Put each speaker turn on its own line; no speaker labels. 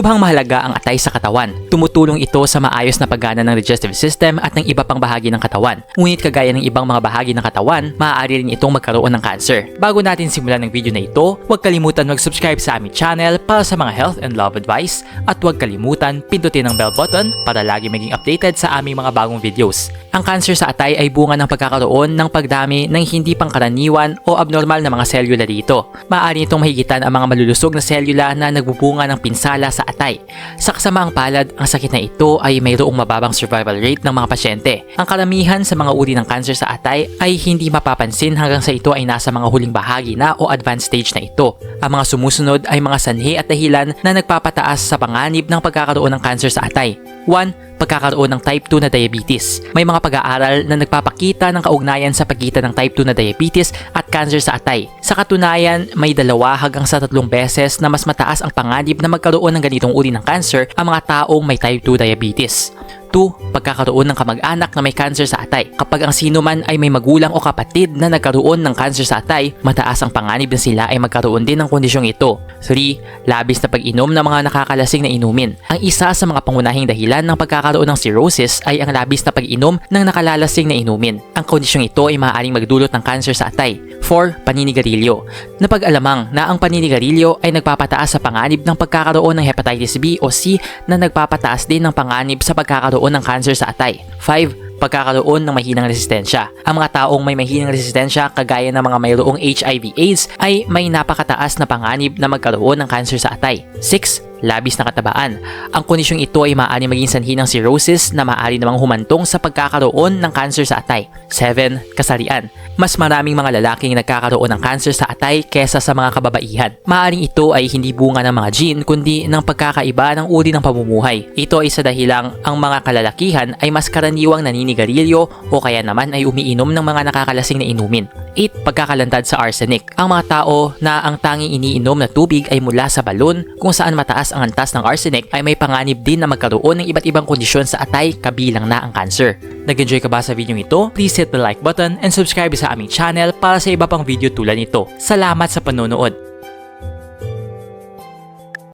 Lubhang mahalaga ang atay sa katawan. Tumutulong ito sa maayos na paggana ng digestive system at ng iba pang bahagi ng katawan. Ngunit kagaya ng ibang mga bahagi ng katawan, maaari rin itong magkaroon ng cancer. Bago natin simulan ng video na ito, huwag kalimutan mag-subscribe sa aming channel para sa mga health and love advice at huwag kalimutan pindutin ang bell button para lagi maging updated sa aming mga bagong videos. Ang cancer sa atay ay bunga ng pagkakaroon ng pagdami ng hindi pangkaraniwan o abnormal na mga selula dito. Maaari itong mahigitan ang mga malulusog na selula na nagbubunga ng pinsala sa atay. Sa kasamaang palad, ang sakit na ito ay mayroong mababang survival rate ng mga pasyente. Ang karamihan sa mga uri ng cancer sa atay ay hindi mapapansin hanggang sa ito ay nasa mga huling bahagi na o advanced stage na ito. Ang mga sumusunod ay mga sanhi at dahilan na nagpapataas sa panganib ng pagkakaroon ng cancer sa atay. 1 pagkakaroon ng type 2 na diabetes. May mga pag-aaral na nagpapakita ng kaugnayan sa pagitan ng type 2 na diabetes at cancer sa atay. Sa katunayan, may dalawa hanggang sa tatlong beses na mas mataas ang panganib na magkaroon ng ganitong uri ng cancer ang mga taong may type 2 diabetes. 2. Pagkakaroon ng kamag-anak na may cancer sa atay. Kapag ang sino man ay may magulang o kapatid na nagkaroon ng cancer sa atay, mataas ang panganib na sila ay magkaroon din ng kondisyong ito. 3. Labis na pag-inom ng mga nakakalasing na inumin. Ang isa sa mga pangunahing dahilan ng pagkakaroon ng cirrhosis ay ang labis na pag-inom ng nakalalasing na inumin. Ang kondisyong ito ay maaaring magdulot ng cancer sa atay. 4. Paninigarilyo. Napag-alamang na ang paninigarilyo ay nagpapataas sa panganib ng pagkakaroon ng hepatitis B o C na nagpapataas din ng panganib sa pagkakaroon ng cancer sa atay. 5 pagkakaroon ng mahinang resistensya. Ang mga taong may mahinang resistensya kagaya ng mga mayroong HIV AIDS ay may napakataas na panganib na magkaroon ng cancer sa atay. 6 labis na katabaan. Ang kondisyong ito ay maaari maging sanhi ng cirrhosis na maaari namang humantong sa pagkakaroon ng cancer sa atay. 7. Kasarian. Mas maraming mga lalaking nagkakaroon ng cancer sa atay kesa sa mga kababaihan. Maaring ito ay hindi bunga ng mga gene kundi ng pagkakaiba ng uri ng pamumuhay. Ito ay sa dahilang ang mga kalalakihan ay mas karaniwang naninigarilyo o kaya naman ay umiinom ng mga nakakalasing na inumin. 8. Pagkakalantad sa arsenic. Ang mga tao na ang tanging iniinom na tubig ay mula sa balon kung saan mataas ang antas ng arsenic ay may panganib din na magkaroon ng iba't ibang kondisyon sa atay kabilang na ang cancer. Nag-enjoy ka ba sa video ito? Please hit the like button and subscribe sa aming channel para sa iba pang video tulad nito. Salamat sa panonood!